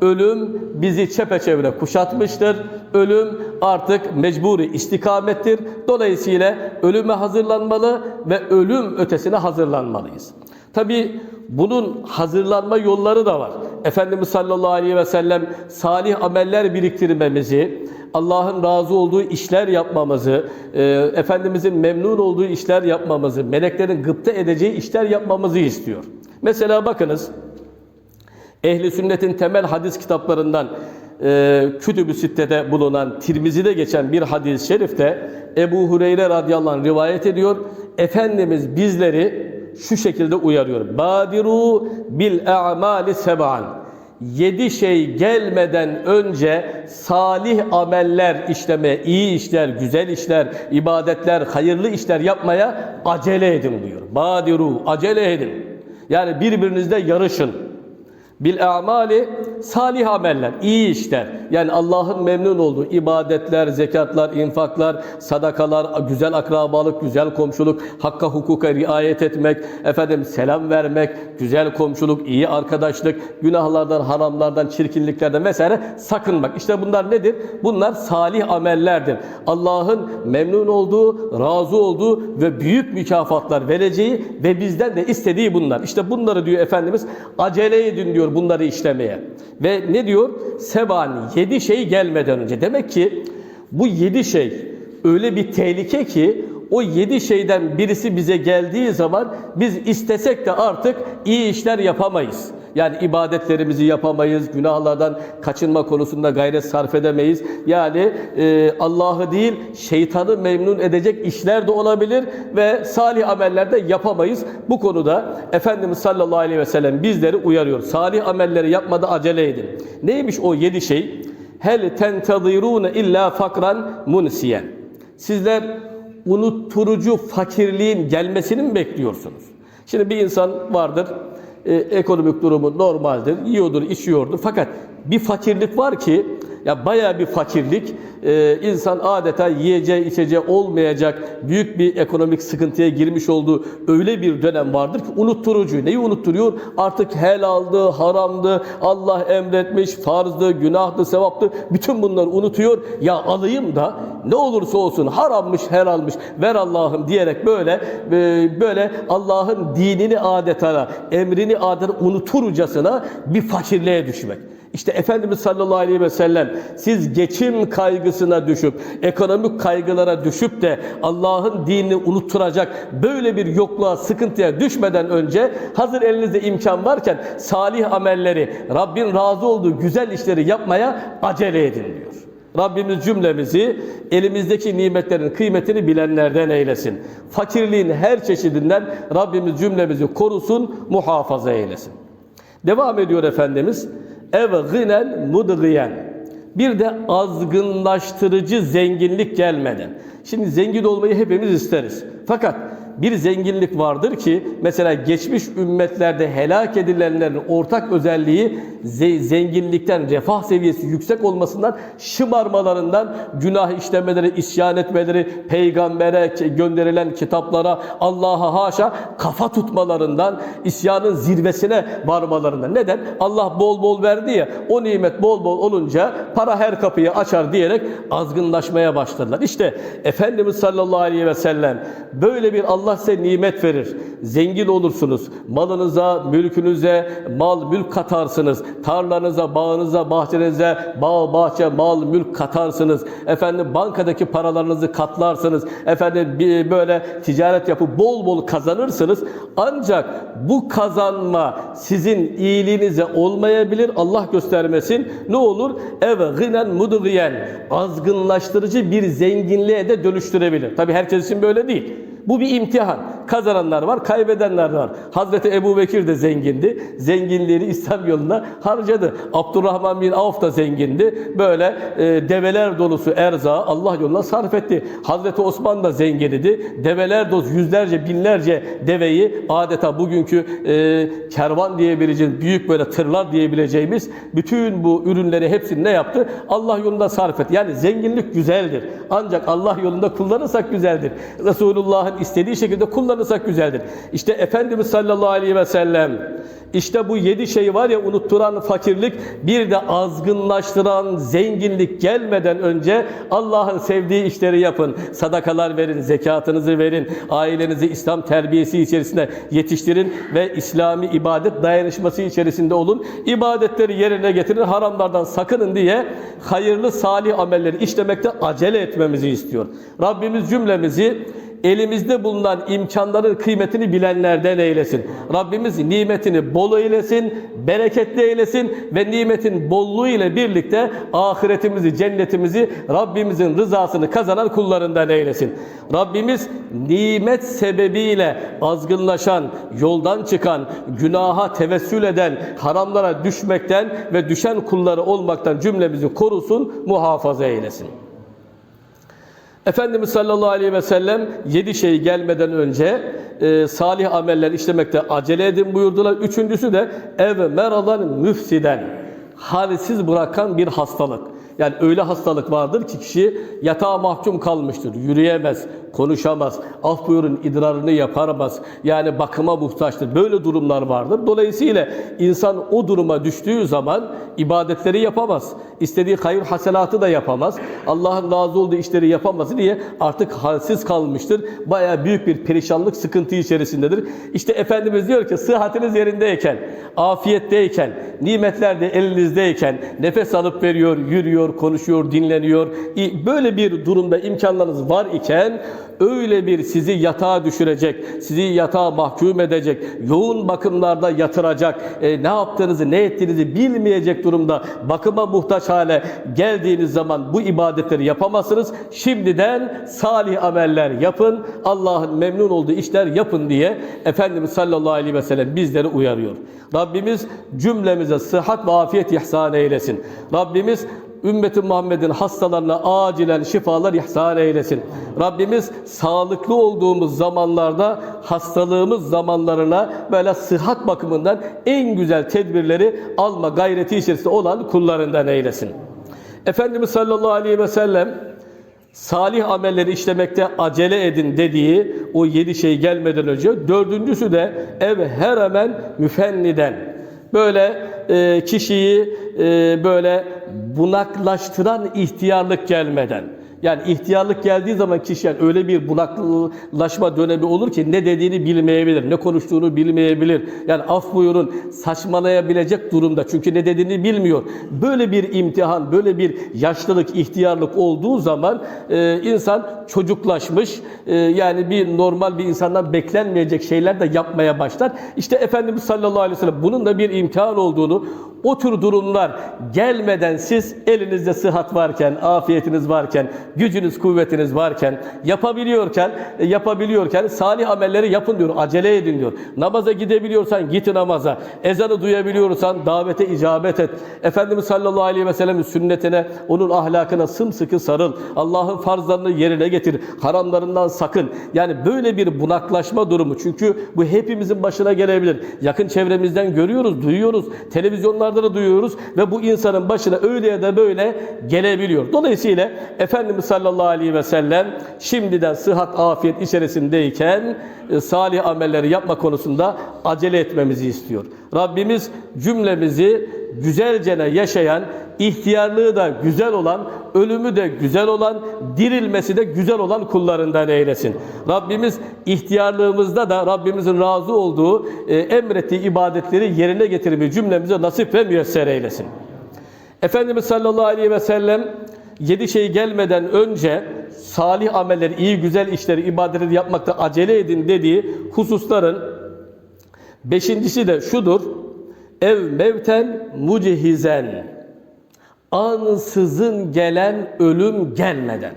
ölüm bizi çepeçevre kuşatmıştır. Ölüm artık mecburi istikamettir. Dolayısıyla ölüme hazırlanmalı ve ölüm ötesine hazırlanmalıyız. Tabi bunun hazırlanma yolları da var. Efendimiz sallallahu aleyhi ve sellem salih ameller biriktirmemizi, Allah'ın razı olduğu işler yapmamızı, e, Efendimizin memnun olduğu işler yapmamızı, meleklerin gıpta edeceği işler yapmamızı istiyor. Mesela bakınız, Ehli sünnetin temel hadis kitaplarından e, Kütüb-ü Sitte'de bulunan, Tirmizi'de geçen bir hadis-i şerifte Ebu Hureyre radıyallahu anh rivayet ediyor. Efendimiz bizleri şu şekilde uyarıyor. Badiru bil a'mali seb'an. Yedi şey gelmeden önce salih ameller işlemeye, iyi işler, güzel işler, ibadetler, hayırlı işler yapmaya acele edin diyor. Badiru, acele edin. Yani birbirinizle yarışın. بالأعمال salih ameller, iyi işler. Yani Allah'ın memnun olduğu ibadetler, zekatlar, infaklar, sadakalar, güzel akrabalık, güzel komşuluk, hakka hukuka riayet etmek, efendim selam vermek, güzel komşuluk, iyi arkadaşlık, günahlardan, haramlardan, çirkinliklerden vesaire sakınmak. İşte bunlar nedir? Bunlar salih amellerdir. Allah'ın memnun olduğu, razı olduğu ve büyük mükafatlar vereceği ve bizden de istediği bunlar. İşte bunları diyor Efendimiz acele edin diyor bunları işlemeye. Ve ne diyor? Sebani yedi şey gelmeden önce. Demek ki bu yedi şey öyle bir tehlike ki o yedi şeyden birisi bize geldiği zaman biz istesek de artık iyi işler yapamayız. Yani ibadetlerimizi yapamayız, günahlardan kaçınma konusunda gayret sarf edemeyiz. Yani e, Allah'ı değil şeytanı memnun edecek işler de olabilir ve salih ameller de yapamayız. Bu konuda Efendimiz sallallahu aleyhi ve sellem bizleri uyarıyor. Salih amelleri yapmada acele edin. Neymiş o yedi şey? Hel tentazirune illa fakran munsiyen. Sizler unutturucu fakirliğin gelmesini mi bekliyorsunuz? Şimdi bir insan vardır, e, ekonomik durumu normaldir, yiyordur, içiyordur. Fakat bir fakirlik var ki, ya bayağı bir fakirlik, e, insan adeta yiyeceği, içeceği olmayacak büyük bir ekonomik sıkıntıya girmiş olduğu öyle bir dönem vardır ki unutturucu. Neyi unutturuyor? Artık helaldı, haramdı, Allah emretmiş, farzdı, günahtı, sevaptı. Bütün bunları unutuyor. Ya alayım da ne olursa olsun harammış, helalmiş, ver Allah'ım diyerek böyle e, böyle Allah'ın dinini adeta, emrini adeta unuturcasına bir fakirliğe düşmek. İşte Efendimiz sallallahu aleyhi ve sellem siz geçim kaygısına düşüp, ekonomik kaygılara düşüp de Allah'ın dinini unutturacak böyle bir yokluğa, sıkıntıya düşmeden önce hazır elinizde imkan varken salih amelleri, Rabbin razı olduğu güzel işleri yapmaya acele edin diyor. Rabbimiz cümlemizi elimizdeki nimetlerin kıymetini bilenlerden eylesin. Fakirliğin her çeşidinden Rabbimiz cümlemizi korusun, muhafaza eylesin. Devam ediyor Efendimiz. Ev gınen mudgıyen. Bir de azgınlaştırıcı zenginlik gelmeden. Şimdi zengin olmayı hepimiz isteriz. Fakat bir zenginlik vardır ki mesela geçmiş ümmetlerde helak edilenlerin ortak özelliği ze- zenginlikten, refah seviyesi yüksek olmasından şımarmalarından, günah işlemeleri, isyan etmeleri, peygambere gönderilen kitaplara, Allah'a haşa kafa tutmalarından, isyanın zirvesine varmalarından. Neden? Allah bol bol verdi ya, o nimet bol bol olunca para her kapıyı açar diyerek azgınlaşmaya başladılar. İşte Efendimiz sallallahu aleyhi ve sellem böyle bir Allah size nimet verir. Zengin olursunuz. Malınıza, mülkünüze mal mülk katarsınız. Tarlanıza, bağınıza, bahçenize bağ, bahçe, mal, mülk katarsınız. Efendim bankadaki paralarınızı katlarsınız. Efendim böyle ticaret yapıp bol bol kazanırsınız. Ancak bu kazanma sizin iyiliğinize olmayabilir. Allah göstermesin. Ne olur? Eve gınen mudgiyen azgınlaştırıcı bir zenginliğe de dönüştürebilir. Tabi herkes için böyle değil. Bu bir imtihan. Kazananlar var, kaybedenler var. Hazreti Ebu Bekir de zengindi. Zenginliğini İslam yoluna harcadı. Abdurrahman bin Avf da zengindi. Böyle e, develer dolusu erzağı Allah yoluna sarf etti. Hazreti Osman da zengin. Develer dolusu yüzlerce, binlerce deveyi adeta bugünkü e, kervan diyebileceğimiz, büyük böyle tırlar diyebileceğimiz bütün bu ürünleri hepsini ne yaptı? Allah yolunda sarf etti. Yani zenginlik güzeldir. Ancak Allah yolunda kullanırsak güzeldir. Resulullah'ın Allah'ın istediği şekilde kullanırsak güzeldir. İşte Efendimiz sallallahu aleyhi ve sellem işte bu yedi şey var ya unutturan fakirlik bir de azgınlaştıran zenginlik gelmeden önce Allah'ın sevdiği işleri yapın. Sadakalar verin, zekatınızı verin, ailenizi İslam terbiyesi içerisinde yetiştirin ve İslami ibadet dayanışması içerisinde olun. İbadetleri yerine getirin, haramlardan sakının diye hayırlı salih amelleri işlemekte acele etmemizi istiyor. Rabbimiz cümlemizi elimizde bulunan imkanların kıymetini bilenlerden eylesin. Rabbimiz nimetini bol eylesin, bereketli eylesin ve nimetin bolluğu ile birlikte ahiretimizi, cennetimizi, Rabbimizin rızasını kazanan kullarından eylesin. Rabbimiz nimet sebebiyle azgınlaşan, yoldan çıkan, günaha tevessül eden, haramlara düşmekten ve düşen kulları olmaktan cümlemizi korusun, muhafaza eylesin. Efendimiz sallallahu aleyhi ve sellem yedi şey gelmeden önce e, salih ameller işlemekte acele edin buyurdular. Üçüncüsü de ev meradan müfsiden halsiz bırakan bir hastalık. Yani öyle hastalık vardır ki kişi yatağa mahkum kalmıştır. Yürüyemez, konuşamaz, af buyurun idrarını yapamaz. Yani bakıma muhtaçtır. Böyle durumlar vardır. Dolayısıyla insan o duruma düştüğü zaman ibadetleri yapamaz. İstediği hayır hasenatı da yapamaz. Allah'ın razı olduğu işleri yapamaz diye artık halsiz kalmıştır. Baya büyük bir perişanlık, sıkıntı içerisindedir. İşte Efendimiz diyor ki sıhhatiniz yerindeyken, afiyetteyken, nimetler de elinizdeyken, nefes alıp veriyor, yürüyor, konuşuyor, dinleniyor. Böyle bir durumda imkanlarınız var iken öyle bir sizi yatağa düşürecek, sizi yatağa mahkum edecek, yoğun bakımlarda yatıracak, e, ne yaptığınızı, ne ettiğinizi bilmeyecek durumda bakıma muhtaç hale geldiğiniz zaman bu ibadetleri yapamazsınız. Şimdiden salih ameller yapın, Allah'ın memnun olduğu işler yapın diye Efendimiz sallallahu aleyhi ve sellem bizleri uyarıyor. Rabbimiz cümlemize sıhhat ve afiyet ihsan eylesin. Rabbimiz ümmeti Muhammed'in hastalarına acilen şifalar ihsan eylesin. Rabbimiz sağlıklı olduğumuz zamanlarda hastalığımız zamanlarına böyle sıhhat bakımından en güzel tedbirleri alma gayreti içerisinde olan kullarından eylesin. Efendimiz sallallahu aleyhi ve sellem salih amelleri işlemekte acele edin dediği o yedi şey gelmeden önce dördüncüsü de ev her hemen müfenniden böyle e, kişiyi e, böyle bunaklaştıran ihtiyarlık gelmeden yani ihtiyarlık geldiği zaman kişi yani öyle bir bunaklaşma dönemi olur ki ne dediğini bilmeyebilir, ne konuştuğunu bilmeyebilir. Yani af buyurun saçmalayabilecek durumda çünkü ne dediğini bilmiyor. Böyle bir imtihan, böyle bir yaşlılık, ihtiyarlık olduğu zaman e, insan çocuklaşmış, e, yani bir normal bir insandan beklenmeyecek şeyler de yapmaya başlar. İşte Efendimiz sallallahu aleyhi ve sellem bunun da bir imtihan olduğunu, o tür durumlar gelmeden siz elinizde sıhhat varken, afiyetiniz varken, gücünüz, kuvvetiniz varken, yapabiliyorken, e, yapabiliyorken salih amelleri yapın diyor, acele edin diyor. Namaza gidebiliyorsan git namaza. Ezanı duyabiliyorsan davete icabet et. Efendimiz sallallahu aleyhi ve sellem'in sünnetine, onun ahlakına sımsıkı sarıl. Allah'ın farzlarını yerine getir. Haramlarından sakın. Yani böyle bir bunaklaşma durumu. Çünkü bu hepimizin başına gelebilir. Yakın çevremizden görüyoruz, duyuyoruz. Televizyonlarda da duyuyoruz ve bu insanın başına öyle ya da böyle gelebiliyor. Dolayısıyla Efendimiz sallallahu aleyhi ve sellem şimdiden sıhhat, afiyet içerisindeyken e, salih amelleri yapma konusunda acele etmemizi istiyor. Rabbimiz cümlemizi güzelcene yaşayan, ihtiyarlığı da güzel olan, ölümü de güzel olan, dirilmesi de güzel olan kullarından eylesin. Rabbimiz ihtiyarlığımızda da Rabbimizin razı olduğu, e, emrettiği ibadetleri yerine getirmeyi cümlemize nasip ve müyesser eylesin. Efendimiz sallallahu aleyhi ve sellem yedi şey gelmeden önce salih amelleri, iyi güzel işleri, ibadetleri yapmakta acele edin dediği hususların beşincisi de şudur. Ev mevten mucihizen. Ansızın gelen ölüm gelmeden.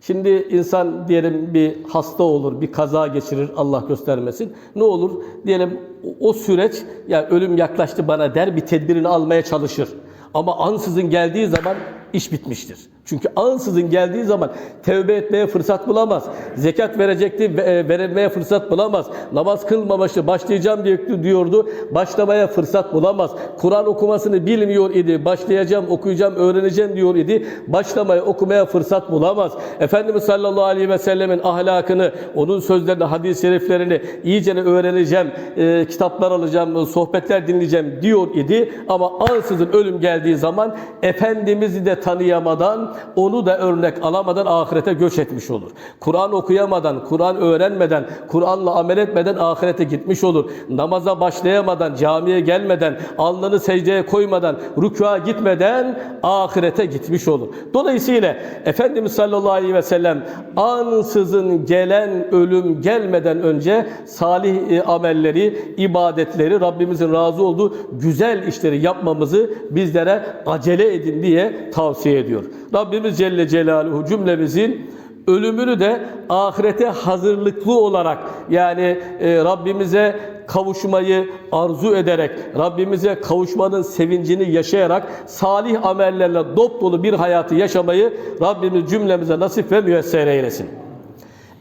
Şimdi insan diyelim bir hasta olur, bir kaza geçirir Allah göstermesin. Ne olur? Diyelim o süreç ya ölüm yaklaştı bana der bir tedbirini almaya çalışır. Ama ansızın geldiği zaman iş bitmiştir. Çünkü ansızın geldiği zaman tevbe etmeye fırsat bulamaz. Zekat verecekti, ve- e, verilmeye fırsat bulamaz. Namaz kılmamıştı, başlayacağım diye diyordu. Başlamaya fırsat bulamaz. Kur'an okumasını bilmiyor idi. Başlayacağım, okuyacağım, öğreneceğim diyor idi. Başlamaya, okumaya fırsat bulamaz. Efendimiz sallallahu aleyhi ve sellemin ahlakını, onun sözlerini, hadis-i şeriflerini iyice öğreneceğim, e, kitaplar alacağım, sohbetler dinleyeceğim diyor idi. Ama ansızın ölüm geldiği zaman Efendimiz'i de tanıyamadan, onu da örnek alamadan ahirete göç etmiş olur. Kur'an okuyamadan, Kur'an öğrenmeden, Kur'an'la amel etmeden ahirete gitmiş olur. Namaza başlayamadan, camiye gelmeden, alnını secdeye koymadan, rükûa gitmeden ahirete gitmiş olur. Dolayısıyla Efendimiz sallallahu aleyhi ve sellem ansızın gelen ölüm gelmeden önce salih e, amelleri, ibadetleri, Rabbimizin razı olduğu güzel işleri yapmamızı bizlere acele edin diye tavsiye ediyor. Rabbimiz Celle Celaluhu cümlemizin ölümünü de ahirete hazırlıklı olarak yani e, Rabbimize kavuşmayı arzu ederek, Rabbimize kavuşmanın sevincini yaşayarak salih amellerle dop dolu bir hayatı yaşamayı Rabbimiz cümlemize nasip ve müyesser eylesin.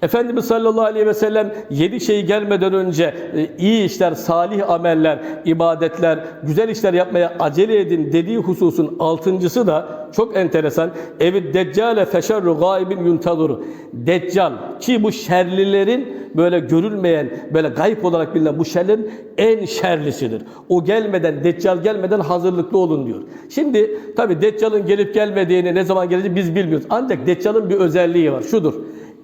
Efendimiz sallallahu aleyhi ve sellem yedi şey gelmeden önce e, iyi işler, salih ameller, ibadetler, güzel işler yapmaya acele edin dediği hususun altıncısı da çok enteresan. Evi deccale feşerru gaibin yuntadur. Deccal ki bu şerlilerin böyle görülmeyen, böyle gayb olarak bilinen bu şerlerin en şerlisidir. O gelmeden, deccal gelmeden hazırlıklı olun diyor. Şimdi tabi deccalın gelip gelmediğini ne zaman geleceğini biz bilmiyoruz. Ancak deccalın bir özelliği var. Şudur.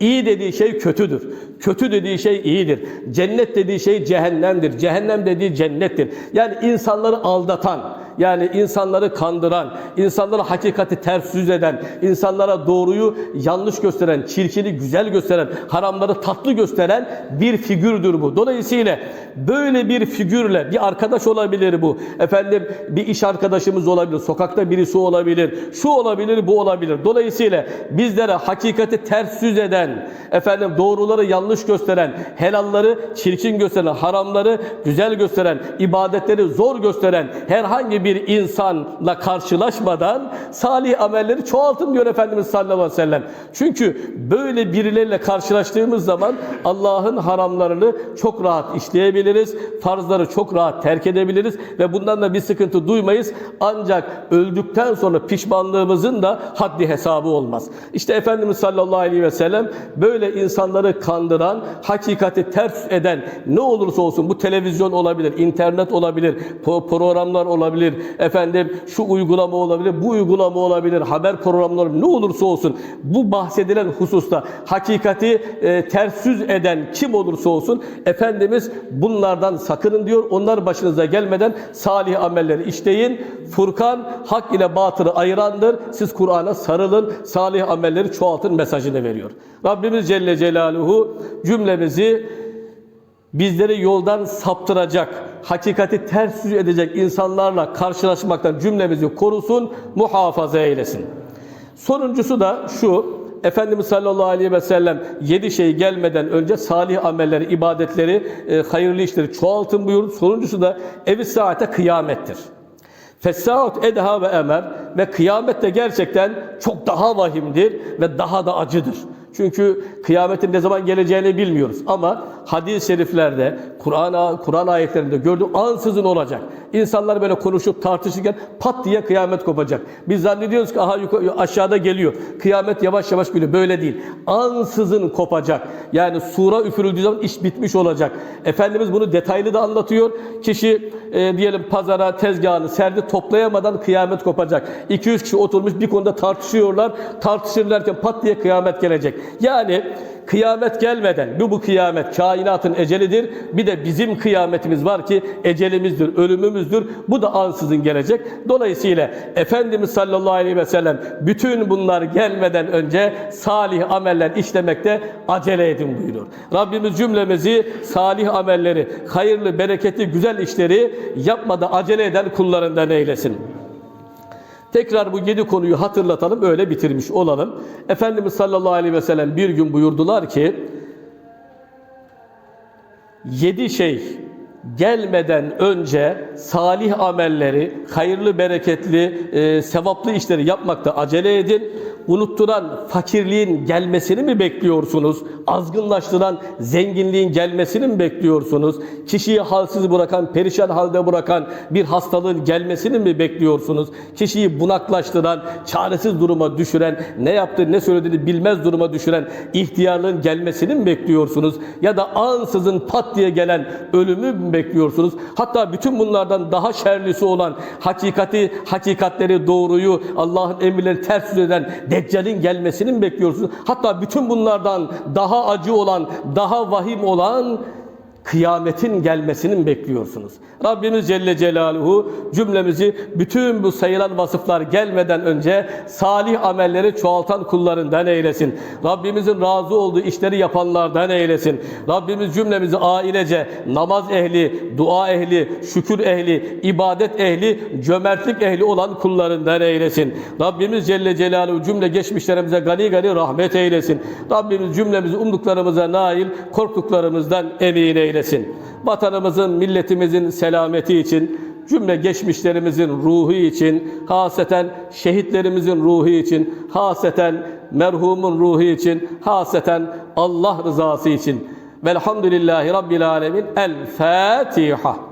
İyi dediği şey kötüdür. Kötü dediği şey iyidir. Cennet dediği şey cehennemdir. Cehennem dediği cennettir. Yani insanları aldatan, yani insanları kandıran, insanlara hakikati ters yüz eden, insanlara doğruyu yanlış gösteren, çirkini güzel gösteren, haramları tatlı gösteren bir figürdür bu. Dolayısıyla böyle bir figürle bir arkadaş olabilir bu. Efendim bir iş arkadaşımız olabilir, sokakta birisi olabilir, şu olabilir, bu olabilir. Dolayısıyla bizlere hakikati ters yüz eden, efendim doğruları yanlış gösteren, helalları çirkin gösteren, haramları güzel gösteren, ibadetleri zor gösteren herhangi bir insanla karşılaşmadan salih amelleri çoğaltın diyor Efendimiz sallallahu aleyhi ve sellem. Çünkü böyle birileriyle karşılaştığımız zaman Allah'ın haramlarını çok rahat işleyebiliriz, farzları çok rahat terk edebiliriz ve bundan da bir sıkıntı duymayız. Ancak öldükten sonra pişmanlığımızın da haddi hesabı olmaz. İşte Efendimiz sallallahu aleyhi ve sellem böyle insanları kandıran, hakikati ters eden ne olursa olsun bu televizyon olabilir, internet olabilir, programlar olabilir, efendim şu uygulama olabilir, bu uygulama olabilir, haber programları ne olursa olsun bu bahsedilen hususta hakikati e, ters yüz eden kim olursa olsun Efendimiz bunlardan sakının diyor. Onlar başınıza gelmeden salih amelleri işleyin. Furkan hak ile batılı ayırandır. Siz Kur'an'a sarılın, salih amelleri çoğaltın mesajını veriyor. Rabbimiz Celle Celaluhu cümlemizi bizleri yoldan saptıracak, hakikati ters yüz edecek insanlarla karşılaşmaktan cümlemizi korusun, muhafaza eylesin. Sonuncusu da şu, Efendimiz sallallahu aleyhi ve sellem yedi şey gelmeden önce salih amelleri, ibadetleri, e, hayırlı işleri çoğaltın buyurdu. Sonuncusu da evi saate kıyamettir. Fessaut edha ve emer ve kıyamet de gerçekten çok daha vahimdir ve daha da acıdır. Çünkü kıyametin ne zaman geleceğini bilmiyoruz. Ama hadis-i şeriflerde, Kur'an Kur'an ayetlerinde gördüğüm ansızın olacak. İnsanlar böyle konuşup tartışırken pat diye kıyamet kopacak. Biz zannediyoruz ki aha yukarı, aşağıda geliyor. Kıyamet yavaş yavaş geliyor. Böyle değil. Ansızın kopacak. Yani sura üfürüldüğü zaman iş bitmiş olacak. Efendimiz bunu detaylı da anlatıyor. Kişi e, diyelim pazara tezgahını serdi toplayamadan kıyamet kopacak. 200 kişi oturmuş bir konuda tartışıyorlar. Tartışırlarken pat diye kıyamet gelecek. Yani kıyamet gelmeden bu bu kıyamet kainatın ecelidir. Bir de bizim kıyametimiz var ki ecelimizdir, ölümümüzdür. Bu da ansızın gelecek. Dolayısıyla Efendimiz sallallahu aleyhi ve sellem bütün bunlar gelmeden önce salih ameller işlemekte acele edin buyuruyor. Rabbimiz cümlemizi salih amelleri, hayırlı, bereketli, güzel işleri yapmada acele eden kullarından eylesin. Tekrar bu yedi konuyu hatırlatalım, öyle bitirmiş olalım. Efendimiz sallallahu aleyhi ve sellem bir gün buyurdular ki, yedi şey gelmeden önce salih amelleri, hayırlı, bereketli, e, sevaplı işleri yapmakta acele edin. Unutturan fakirliğin gelmesini mi bekliyorsunuz? Azgınlaştıran zenginliğin gelmesini mi bekliyorsunuz? Kişiyi halsiz bırakan, perişan halde bırakan bir hastalığın gelmesini mi bekliyorsunuz? Kişiyi bunaklaştıran, çaresiz duruma düşüren, ne yaptı, ne söylediğini bilmez duruma düşüren ihtiyarlığın gelmesini mi bekliyorsunuz? Ya da ansızın pat diye gelen ölümü bekliyorsunuz? Hatta bütün bunlardan daha şerlisi olan hakikati, hakikatleri, doğruyu, Allah'ın emirleri ters yüz eden Deccal'in gelmesini mi bekliyorsunuz? Hatta bütün bunlardan daha acı olan, daha vahim olan kıyametin gelmesini bekliyorsunuz? Rabbimiz Celle Celaluhu cümlemizi bütün bu sayılan vasıflar gelmeden önce salih amelleri çoğaltan kullarından eylesin. Rabbimizin razı olduğu işleri yapanlardan eylesin. Rabbimiz cümlemizi ailece namaz ehli, dua ehli, şükür ehli, ibadet ehli, cömertlik ehli olan kullarından eylesin. Rabbimiz Celle Celaluhu cümle geçmişlerimize gani gani rahmet eylesin. Rabbimiz cümlemizi umduklarımıza nail, korktuklarımızdan emin eylesin. Vatanımızın, milletimizin selameti için, cümle geçmişlerimizin ruhu için, haseten şehitlerimizin ruhu için, haseten merhumun ruhu için, haseten Allah rızası için. Velhamdülillahi Rabbil Alemin. El Fatiha.